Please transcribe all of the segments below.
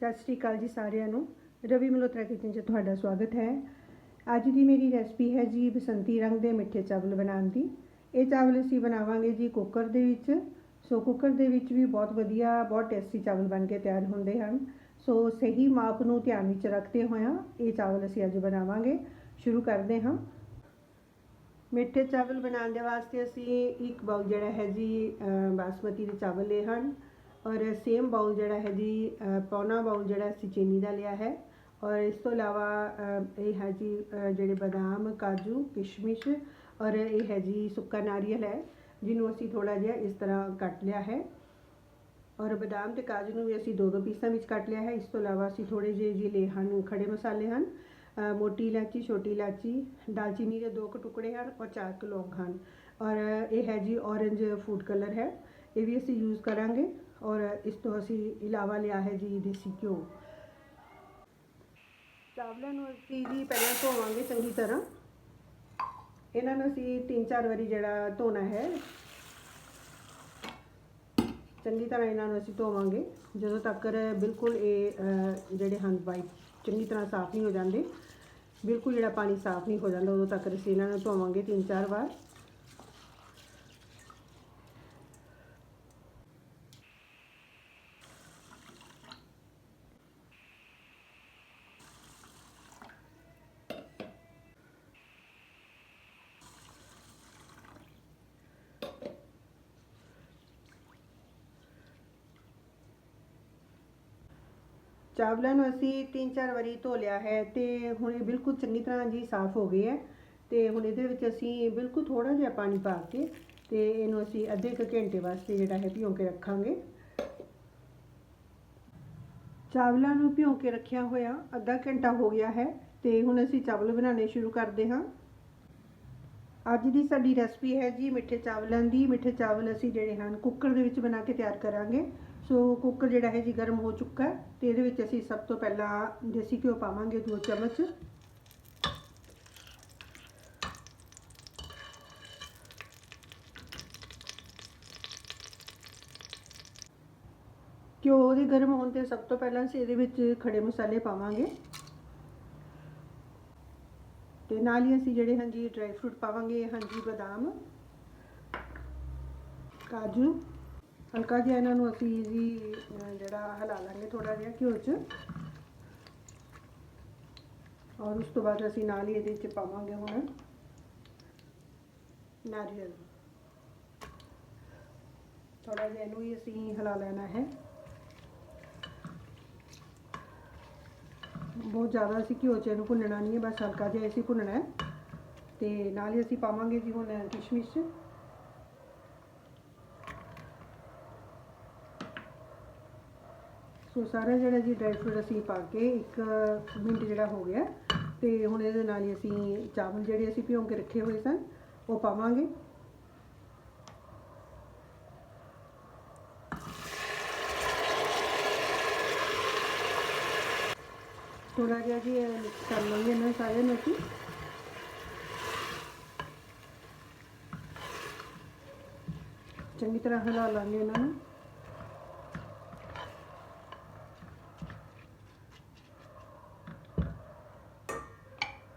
ਸਤਿ ਸ਼੍ਰੀ ਅਕਾਲ ਜੀ ਸਾਰਿਆਂ ਨੂੰ। ਰਵੀ ਮਲੋਤਰਾ ਕਿਚਨ 'ਚ ਤੁਹਾਡਾ ਸਵਾਗਤ ਹੈ। ਅੱਜ ਦੀ ਮੇਰੀ ਰੈਸਪੀ ਹੈ ਜੀ ਬਸੰਤੀ ਰੰਗ ਦੇ ਮਿੱਠੇ ਚਾਵਲ ਬਣਾਉਣ ਦੀ। ਇਹ ਚਾਵਲ ਅਸੀਂ ਬਣਾਵਾਂਗੇ ਜੀ ਕੁੱਕਰ ਦੇ ਵਿੱਚ। ਸੋ ਕੁੱਕਰ ਦੇ ਵਿੱਚ ਵੀ ਬਹੁਤ ਵਧੀਆ, ਬਹੁਤ ਟੇਸਟੀ ਚਾਵਲ ਬਣ ਕੇ ਤਿਆਰ ਹੁੰਦੇ ਹਨ। ਸੋ ਸਹੀ ਮਾਪ ਨੂੰ ਧਿਆਨ ਵਿੱਚ ਰੱਖਦੇ ਹੋਇਆ ਇਹ ਚਾਵਲ ਅਸੀਂ ਅੱਜ ਬਣਾਵਾਂਗੇ। ਸ਼ੁਰੂ ਕਰਦੇ ਹਾਂ। ਮਿੱਠੇ ਚਾਵਲ ਬਣਾਉਣ ਦੇ ਵਾਸਤੇ ਅਸੀਂ ਇੱਕ ਬਾਉਲ ਜਿਹੜਾ ਹੈ ਜੀ ਬਾਸਮਤੀ ਦੇ ਚਾਵਲ ਲਏ ਹਨ। ਔਰ ਸੇਮ ਬਾਉਲ ਜਿਹੜਾ ਹੈ ਜੀ ਅ, ਪੌਣਾ ਬਾਉਲ ਜਿਹੜਾ ਅਸੀਂ ਚੀਨੀ ਦਾ ਲਿਆ ਹੈ। ਔਰ ਇਸ ਤੋਂ ਇਲਾਵਾ ਅ, ਇਹ ਹੈ ਜੀ ਅ, ਜਿਹੜੇ ਬਦਾਮ ਕਾਜੂ ਕਿਸ਼ਮਿਸ਼ ਔਰ ਇਹ ਹੈ ਜੀ ਸੁੱਕਾ ਨਾਰੀਅਲ ਹੈ ਜਿਹਨੂੰ ਅਸੀਂ ਥੋੜਾ ਜਿਹਾ ਇਸ ਤਰ੍ਹਾਂ ਕੱਟ ਲਿਆ ਹੈ। ਔਰ ਬਦਾਮ ਤੇ ਕਾਜੂ ਨੂੰ ਵੀ ਅਸੀਂ ਦੋ ਦੋ ਪੀਸਾਂ ਵਿੱਚ ਕੱਟ ਲਿਆ ਹੈ। ਇਸ ਤੋਂ ਇਲਾਵਾ ਅਸੀਂ ਥੋੜੇ ਜਿਹੇ ਜੀ ਲਏ ਹਨ ਖੜੇ ਮਸਾਲੇ ਹਨ ਅ, ਮੋਟੀ ਇਲਾਚੀ ਛੋਟੀ ਇਲਾਚੀ ਦਾਲਚੀਨੀ ਦੇ ਦੋ ਕੁ ਟੁਕੜੇ ਹਨ ਔਰ ਚਾਰ ਕੁ ਲੌਂਗ ਹਨ। ਔਰ ਇਹ ਹੈ ਜੀ ਔਰੇਂਜ ਫੂਡ ਕਲਰ ਹੈ। ਇਹ ਵੀ ਅਸੀਂ ਯੂਜ਼ ਕਰਾਂਗੇ। ਔਰ ਇਸ ਤੋਂ ਅਸੀਂ ਇਲਾਵਾ ਲਿਆ ਹੈ ਜੀ ਦੇਸੀ ਘਿਓ। ਚਾਵਲਾਂ ਨੂੰ ਅਸੀਂ ਜੀ ਪਹਿਲਾਂ ਧੋਵਾਂਗੇ ਚੰਗੀ ਤਰ੍ਹਾਂ। ਇਹਨਾਂ ਨੂੰ ਅਸੀਂ ਤਿੰਨ ਚਾਰ ਵਾਰੀ ਜਿਹੜਾ ਧੋਣਾ ਹੈ, ਚੰਗੀ ਤਰ੍ਹਾਂ ਇਹਨਾਂ ਨੂੰ ਅਸੀਂ ਧੋਵਾਂਗੇ। ਜਦੋਂ ਤੱਕ ਬਿਲਕੁਲ ਇਹ ਜਿਹੜੇ ਹਨ ਵਾਈਟ ਚੰਗੀ ਤਰ੍ਹਾਂ ਸਾਫ਼ ਨਹੀਂ ਹੋ ਜਾਂਦੇ, ਬਿਲਕੁਲ ਜਿਹੜਾ ਪਾਣੀ ਸਾਫ਼ ਨਹੀਂ ਹੋ ਜਾਂਦਾ, ਉਦੋਂ ਤੱਕ ਅਸੀਂ ਇਹਨਾਂ ਨੂੰ ਧੋਵਾਂਗੇ ਤਿੰਨ ਚਾਰ ਵਾਰ। ਚਾਵਲਾਂ ਨੂੰ ਅਸੀਂ ਤਿੰਨ ਚਾਰ ਵਾਰੀ ਧੋ ਲਿਆ ਹੈ ਤੇ ਹੁਣ ਇਹ ਬਿਲਕੁਲ ਚੰਗੀ ਤਰ੍ਹਾਂ ਜੀ ਸਾਫ਼ ਹੋ ਗਏ ਹੈ ਤੇ ਹੁਣ ਇਹਦੇ ਵਿੱਚ ਅਸੀਂ ਬਿਲਕੁਲ ਥੋੜਾ ਜਿਹਾ ਪਾਣੀ ਪਾ ਕੇ ਤੇ ਇਹਨੂੰ ਅਸੀਂ ਅੱਧੇ ਕੁ ਘੰਟੇ ਵਾਸਤੇ ਜਿਹੜਾ ਹੈ ਭਿਉਂ ਕੇ ਰੱਖਾਂਗੇ। ਚਾਵਲਾਂ ਨੂੰ ਭਿਉਂ ਕੇ ਰੱਖਿਆ ਹੋਇਆ ਅੱਧਾ ਘੰਟਾ ਹੋ ਗਿਆ ਹੈ ਤੇ ਹੁਣ ਅਸੀਂ ਚਾਵਲ ਬਣਾਉਣੇ ਸ਼ੁਰੂ ਕਰਦੇ ਹਾਂ। ਅੱਜ ਦੀ ਸਾਡੀ ਰੈਸਪੀ ਹੈ ਜੀ ਮਿੱਠੇ ਚਾਵਲਾਂ ਦੀ। ਮਿੱਠੇ ਚਾਵਲ ਅਸੀਂ ਜਿਹੜੇ ਹਨ ਕੁੱਕਰ ਦੇ ਵਿੱਚ ਬਣਾ ਕੇ ਤਿਆਰ ਕਰਾਂਗੇ। ਸੋ ਕੁੱਕਰ ਜਿਹੜਾ ਹੈ ਜੀ ਗਰਮ ਹੋ ਚੁੱਕਾ ਹੈ ਤੇ ਇਹਦੇ ਵਿੱਚ ਅਸੀਂ ਸਭ ਤੋਂ ਪਹਿਲਾਂ ਦੇਸੀ ਘਿਓ ਪਾਵਾਂਗੇ 2 ਚਮਚ। ਘਿਓ ਦੇ ਗਰਮ ਹੋਣ ਤੇ ਸਭ ਤੋਂ ਪਹਿਲਾਂ ਅਸੀਂ ਇਹਦੇ ਵਿੱਚ ਖੜੇ ਮਸਾਲੇ ਪਾਵਾਂਗੇ। ਤੇ ਨਾਲ ਹੀ ਅਸੀਂ ਜਿਹੜੇ ਹਾਂਜੀ ਡਰਾਈ ਫਰੂਟ ਪਾਵਾਂਗੇ, ਹਾਂਜੀ ਬਦਾਮ, ਕਾਜੂ। ਹਲਕਾ ਜਿਹਾ ਇਹਨਾਂ ਨੂੰ ਅਸੀਂ ਜੀ ਜਿਹੜਾ ਹਿਲਾ ਲਾਂਗੇ ਥੋੜਾ ਜਿਹਾ ਘਿਓ 'ਚ। ਔਰ ਉਸ ਤੋਂ ਬਾਅਦ ਅਸੀਂ ਨਾਲ ਹੀ ਇਹਦੇ 'ਚ ਪਾਵਾਂਗੇ ਹੁਣ ਨਾਰੀਅਲ। ਥੋੜਾ ਜਿਹਾ ਇਹਨੂੰ ਹੀ ਅਸੀਂ ਹਿਲਾ ਲੈਣਾ ਹੈ। ਬਹੁਤ ਜ਼ਿਆਦਾ ਅਸੀਂ ਘਿਓ 'ਚ ਇਹਨੂੰ ਭੁੰਨਣਾ ਨਹੀਂ ਹੈ, ਬਸ ਹਲਕਾ ਜਿਹਾ ਅਸੀਂ ਭੁੰਨਣਾ ਹੈ। ਤੇ ਨਾਲ ਹੀ ਅਸੀਂ ਪਾਵਾਂਗੇ ਜੀ ਹੁਣ ਕਿਸ਼ਮਿਸ਼। ਸੋ ਸਾਰਾ ਜਿਹੜਾ ਜੀ ਡਰਾਈ ਫਰੂਟ ਅਸੀਂ ਪਾ ਕੇ ਇੱਕ ਮਿੰਟ ਜਿਹੜਾ ਹੋ ਗਿਆ, ਤੇ ਹੁਣ ਇਹਦੇ ਨਾਲ ਹੀ ਅਸੀਂ ਚਾਵਲ ਜਿਹੜੇ ਅਸੀਂ ਭਿਉਂ ਕੇ ਰੱਖੇ ਹੋਏ ਸਨ, ਉਹ ਪਾਵਾਂਗੇ। ਥੋੜਾ ਜਿਹਾ ਜੀ ਮਿਕਸ ਕਰ ਲਾਂਗੇ ਇਹਨਾਂ ਸਾਰਿਆਂ ਨੂੰ ਅਸੀਂ। ਚੰਗੀ ਤਰ੍ਹਾਂ ਹਿਲਾ ਲਾਂਗੇ ਇਹਨਾਂ ਨੂੰ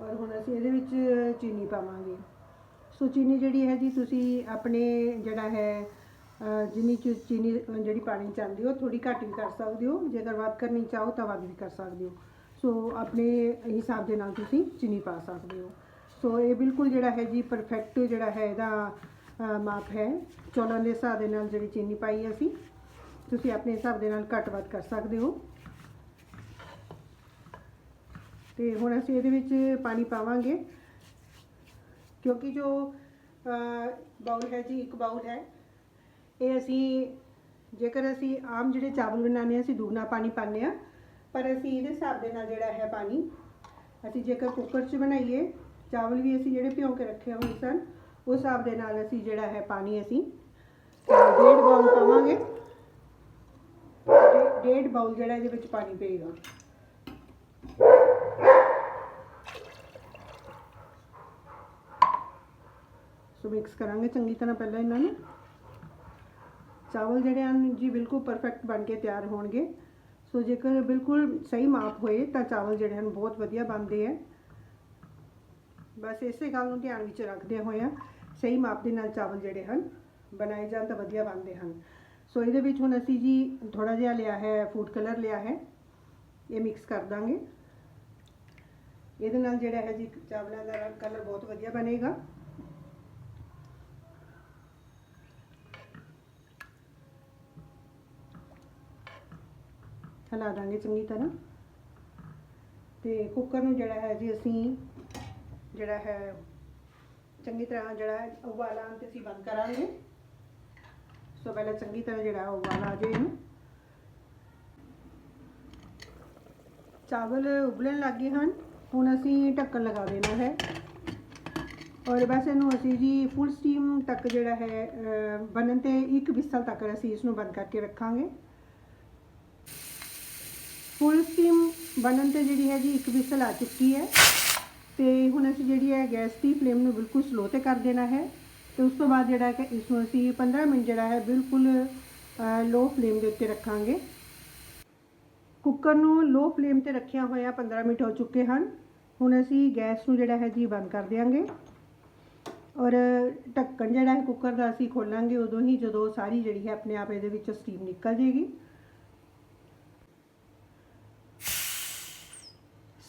ਔਰ ਹੁਣ ਅਸੀਂ ਇਹਦੇ ਵਿੱਚ ਚੀਨੀ ਪਾਵਾਂਗੇ। ਸੋ ਚੀਨੀ ਜਿਹੜੀ ਹੈ ਜੀ, ਤੁਸੀਂ ਆਪਣੇ ਜਿਹੜਾ ਹੈ ਜਿੰਨੀ ਚੀ- ਚੀਨੀ ਜਿਹੜੀ ਪਾਣੀ ਚਾਹੁੰਦੇ ਹੋ ਥੋੜੀ ਘੱਟ ਵੀ ਕਰ ਸਕਦੇ ਹੋ। ਜੇਕਰ ਵੱਧ ਕਰਨੀ ਚਾਹੋ ਤਾਂ ਵੱਧ ਵੀ ਕਰ ਸਕਦੇ ਹੋ। ਸੋ ਆਪਣੇ ਹਿਸਾਬ ਦੇ ਨਾਲ ਤੁਸੀਂ ਚੀਨੀ ਪਾ ਸਕਦੇ ਹੋ। ਸੋ ਇਹ ਬਿਲਕੁਲ ਜਿਹੜਾ ਹੈ ਜੀ ਪਰਫੈਕਟ ਜਿਹੜਾ ਹੈ ਇਹਦਾ ਮਾਪ ਹੈ। ਚੌਲਾਂ ਦੇ ਹਿਸਾਬ ਦੇ ਨਾਲ ਜਿਹੜੀ ਚੀਨੀ ਪਾਈ ਅਸੀਂ, ਤੁਸੀਂ ਆਪਣੇ ਹਿਸਾਬ ਦੇ ਨਾਲ ਘੱਟ ਵੱਧ ਕਰ ਸਕਦੇ ਹੋ। ਤੇ ਹੁਣ ਅਸੀਂ ਇਹਦੇ ਵਿੱਚ ਪਾਣੀ ਪਾਵਾਂਗੇ। ਕਿਉਂਕਿ ਜੋ ਬਾਉਲ ਹੈ ਜੀ, ਇੱਕ ਬਾਉਲ ਹੈ। ਇਹ ਅਸੀਂ, ਜੇਕਰ ਅਸੀਂ ਆਮ ਜਿਹੜੇ ਚਾਵਲ ਬਣਾਉਂਦੇ ਹਾਂ, ਅਸੀਂ ਦੁਗਣਾ ਪਾਣੀ ਪਾਉਂਦੇ ਹਾਂ, ਪਰ ਅਸੀਂ ਇਹਦੇ ਹਿਸਾਬ ਦੇ ਨਾਲ ਜਿਹੜਾ ਹੈ ਪਾਣੀ, ਅਸੀਂ ਜੇਕਰ ਕੁੱਕਰ 'ਚ ਬਣਾਈਏ, ਚਾਵਲ ਵੀ ਅਸੀਂ ਜਿਹੜੇ ਭਿਉਂ ਕੇ ਰੱਖੇ ਹੋਏ ਸਨ, ਉਸ ਹਿਸਾਬ ਦੇ ਨਾਲ ਅਸੀਂ ਜਿਹੜਾ ਹੈ ਪਾਣੀ ਅਸੀਂ ਡੇਢ ਬਾਉਲ ਪਾਵਾਂਗੇ। ਡੇਢ ਬਾਉਲ ਜਿਹੜਾ ਇਹਦੇ ਵਿੱਚ ਪਾਣੀ ਪਏਗਾ। ਸੋ ਮਿਕਸ ਕਰਾਂਗੇ ਚੰਗੀ ਤਰ੍ਹਾਂ ਪਹਿਲਾਂ ਇਹਨਾਂ ਨੂੰ ਚਾਵਲ ਜਿਹੜੇ ਹਨ ਜੀ ਬਿਲਕੁਲ ਪਰਫੈਕਟ ਬਣ ਕੇ ਤਿਆਰ ਹੋਣਗੇ ਸੋ ਜੇਕਰ ਬਿਲਕੁਲ ਸਹੀ ਮਾਪ ਹੋਏ ਤਾਂ ਚਾਵਲ ਜਿਹੜੇ ਹਨ ਬਹੁਤ ਵਧੀਆ ਬਣਦੇ ਆ ਬਸ ਇਸੇ ਗੱਲ ਨੂੰ ਧਿਆਨ ਵਿੱਚ ਰੱਖਦੇ ਹੋਇਆ ਸਹੀ ਮਾਪ ਦੇ ਨਾਲ ਚਾਵਲ ਜਿਹੜੇ ਹਨ ਬਣਾਏ ਜਾਣ ਤਾਂ ਵਧੀਆ ਬਣਦੇ ਹਨ ਸੋ ਇਹਦੇ ਵਿੱਚ ਹੁਣ ਅਸੀਂ ਜੀ ਥੋੜਾ ਜਿਹਾ ਲਿਆ ਹੈ ਫੂਡ ਕਲਰ ਲਿਆ ਹੈ ਇਹ ਮਿਕਸ ਕਰ ਦਾਂਗੇ ਇਹਦੇ ਨਾਲ ਜਿਹੜਾ ਹੈ ਜੀ ਚਾਵਲਾਂ ਦਾ ਕਲਰ ਬਹੁਤ ਵਧੀਆ ਬਣੇਗਾ ਹਿਲਾ ਦਾਂਗੇ ਚੰਗੀ ਤਰ੍ਹਾਂ। ਤੇ ਕੁੱਕਰ ਨੂੰ ਜਿਹੜਾ ਹੈ ਜੀ ਅਸੀਂ ਜਿਹੜਾ ਹੈ ਚੰਗੀ ਤਰ੍ਹਾਂ ਜਿਹੜਾ ਹੈ ਉਬਾਲਾ ਆਉਣ ਤੇ ਅਸੀਂ ਬੰਦ ਕਰਾਂਗੇ। ਸੋ ਪਹਿਲਾਂ ਚੰਗੀ ਤਰ੍ਹਾਂ ਜਿਹੜਾ ਹੈ ਆ ਜਾਏ ਇਹਨੂੰ। ਚਾਵਲ ਉਬਲਣ ਲੱਗੇ ਹਨ ਹੁਣ ਅਸੀਂ ਢੱਕਣ ਲਗਾ ਦੇਣਾ ਹੈ। ਔਰ ਬਸ ਇਹਨੂੰ ਅਸੀਂ ਜੀ ਫੁੱਲ ਸਟੀਮ ਤੱਕ ਜਿਹੜਾ ਹੈ ਅਹ, ਬਣਨ ਤੇ ਇੱਕ ਵਿਸਲ ਤੱਕ ਅਸੀਂ ਇਸ ਨੂੰ ਬੰਦ ਕਰਕੇ ਰੱਖਾਂਗੇ। ਫੁੱਲ ਸਟੀਮ ਬਣਨ ਤੇ ਜਿਹੜੀ ਹੈ ਜੀ ਇੱਕ ਵਿਸਲ ਆ ਚੁੱਕੀ ਹੈ। ਤੇ ਹੁਣ ਅਸੀਂ ਜਿਹੜੀ ਹੈ ਗੈਸ ਦੀ ਫਲੇਮ ਨੂੰ ਬਿਲਕੁਲ ਸਲੋ ਤੇ ਕਰ ਦੇਣਾ ਹੈ। ਤੇ ਉਸ ਤੋਂ ਬਾਅਦ ਜਿਹੜਾ ਹੈ ਕਿ ਇਸ ਨੂੰ ਅਸੀਂ 15 ਮਿੰਟ ਜਿਹੜਾ ਹੈ ਬਿਲਕੁਲ ਲੋ ਫਲੇਮ ਦੇ ਉੱਤੇ ਰੱਖਾਂਗੇ। ਕੁੱਕਰ ਨੂੰ ਲੋ ਫਲੇਮ ਤੇ ਰੱਖਿਆ ਹੋਇਆ 15 ਮਿੰਟ ਹੋ ਚੁੱਕੇ ਹਨ। ਹੁਣ ਅਸੀਂ ਗੈਸ ਨੂੰ ਜਿਹੜਾ ਹੈ ਜੀ ਬੰਦ ਕਰ ਦਿਆਂਗੇ। ਔਰ ਢੱਕਣ ਜਿਹੜਾ ਹੈ ਕੁੱਕਰ ਦਾ ਅਸੀਂ ਖੋਲਾਂਗੇ, ਉਦੋਂ ਹੀ ਜਦੋਂ ਸਾਰੀ ਜਿਹੜੀ ਹੈ ਆਪਣੇ ਆਪ ਇਹਦੇ ਵਿੱਚੋਂ ਸਟੀਮ ਨਿਕਲ ਜੇਗੀ।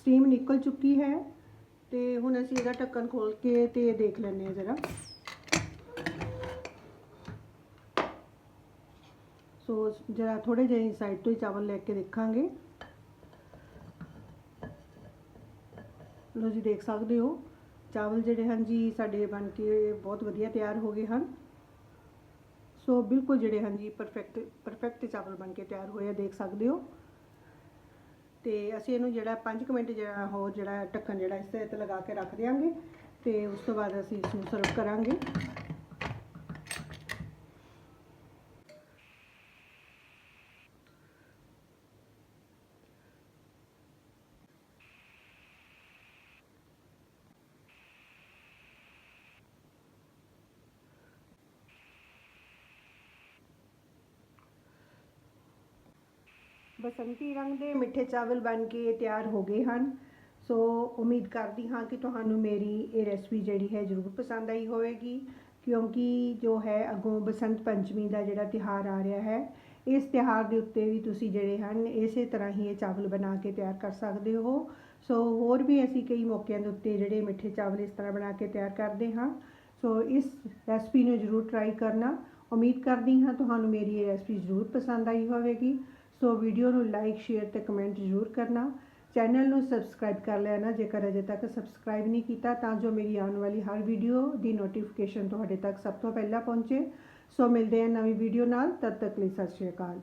ਸਟੀਮ ਨਿਕਲ ਚੁੱਕੀ ਹੈ ਤੇ ਹੁਣ ਅਸੀਂ ਇਹਦਾ ਢੱਕਣ ਖੋਲ ਕੇ ਤੇ ਦੇਖ ਲੈਂਦੇ ਹਾਂ ਜਰਾ। ਸੋ ਜਰਾ ਥੋੜੇ ਜਿਹੇ ਸਾਈਡ ਤੋਂ ਹੀ ਚਾਵਲ ਲੈ ਕੇ ਦੇਖਾਂਗੇ। ਲੋ ਜੀ, ਦੇਖ ਸਕਦੇ ਹੋ, ਚਾਵਲ ਜਿਹੜੇ ਹਨ ਜੀ, ਸਾਡੇ ਬਣ ਕੇ ਬਹੁਤ ਵਧੀਆ ਤਿਆਰ ਹੋ ਗਏ ਹਨ। ਸੋ ਬਿਲਕੁਲ ਜਿਹੜੇ ਹਨ ਜੀ ਪਰਫੈਕਟ ਪਰਫੈਕਟ ਚਾਵਲ ਬਣ ਕੇ ਤਿਆਰ ਹੋਏ ਆ, ਦੇਖ ਸਕਦੇ ਹੋ। ਤੇ ਅਸੀਂ ਇਹਨੂੰ ਜਿਹੜਾ 5 ਮਿੰਟ ਜਿਹੜਾ ਹੋਰ ਜਿਹੜਾ ਢੱਕਣ ਜਿਹੜਾ ਇਸ ਤੇ ਲਗਾ ਕੇ ਰੱਖ ਦਿਆਂਗੇ ਤੇ ਉਸ ਤੋਂ ਬਾਅਦ ਅਸੀਂ ਇਸ ਨੂੰ ਸਰਵ ਕਰਾਂਗੇ। ਬਸੰਤੀ ਰੰਗ ਦੇ ਮਿੱਠੇ ਚਾਵਲ ਬਣ ਕੇ ਤਿਆਰ ਹੋ ਗਏ ਹਨ। ਸੋ ਉਮੀਦ ਕਰਦੀ ਹਾਂ ਕਿ ਤੁਹਾਨੂੰ ਮੇਰੀ ਇਹ ਰੈਸਪੀ ਜਿਹੜੀ ਹੈ ਜ਼ਰੂਰ ਪਸੰਦ ਆਈ ਹੋਵੇਗੀ, ਕਿਉਂਕਿ ਜੋ ਹੈ ਅੱਗੋਂ ਬਸੰਤ ਪੰਚਮੀ ਦਾ ਜਿਹੜਾ ਤਿਹਾਰ ਆ ਰਿਹਾ ਹੈ, ਇਸ ਤਿਹਾਰ ਦੇ ਉੱਤੇ ਵੀ ਤੁਸੀਂ ਜਿਹੜੇ ਹਨ, ਇਸੇ ਤਰ੍ਹਾਂ ਹੀ ਇਹ ਚਾਵਲ ਬਣਾ ਕੇ ਤਿਆਰ ਕਰ ਸਕਦੇ ਹੋ। ਸੋ ਹੋਰ ਵੀ ਅਸੀਂ ਕਈ ਮੌਕਿਆਂ ਦੇ ਉੱਤੇ ਜਿਹੜੇ ਮਿੱਠੇ ਚਾਵਲ ਇਸ ਤਰ੍ਹਾਂ ਬਣਾ ਕੇ ਤਿਆਰ ਕਰਦੇ ਹਾਂ। ਸੋ ਇਸ ਰੈਸਪੀ ਨੂੰ ਜ਼ਰੂਰ ਟਰਾਈ ਕਰਨਾ। ਉਮੀਦ ਕਰਦੀ ਹਾਂ ਤੁਹਾਨੂੰ ਮੇਰੀ ਇਹ ਰੈਸਪੀ ਜ਼ਰੂਰ ਪਸੰਦ ਆਈ ਹੋਵੇਗੀ। ਸੋ ਵੀਡੀਓ ਨੂੰ ਲਾਈਕ, ਸ਼ੇਅਰ ਤੇ ਕਮੈਂਟ ਜ਼ਰੂਰ ਕਰਨਾ। ਚੈਨਲ ਨੂੰ ਸਬਸਕ੍ਰਾਈਬ ਕਰ ਲੈਣਾ ਜੇਕਰ ਅਜੇ ਤੱਕ ਸਬਸਕ੍ਰਾਈਬ ਨਹੀਂ ਕੀਤਾ, ਤਾਂ ਜੋ ਮੇਰੀ ਆਉਣ ਵਾਲੀ ਹਰ ਵੀਡੀਓ ਦੀ ਨੋਟੀਫਿਕੇਸ਼ਨ ਤੁਹਾਡੇ ਤੱਕ ਸਭ ਤੋਂ ਪਹਿਲਾਂ ਪਹੁੰਚੇ। ਸੋ ਮਿਲਦੇ ਹਾਂ ਨਵੀਂ ਵੀਡੀਓ ਨਾਲ, ਤਦ ਤੱਕ ਲਈ ਸਤਿ ਸ਼੍ਰੀ ਅਕਾਲ।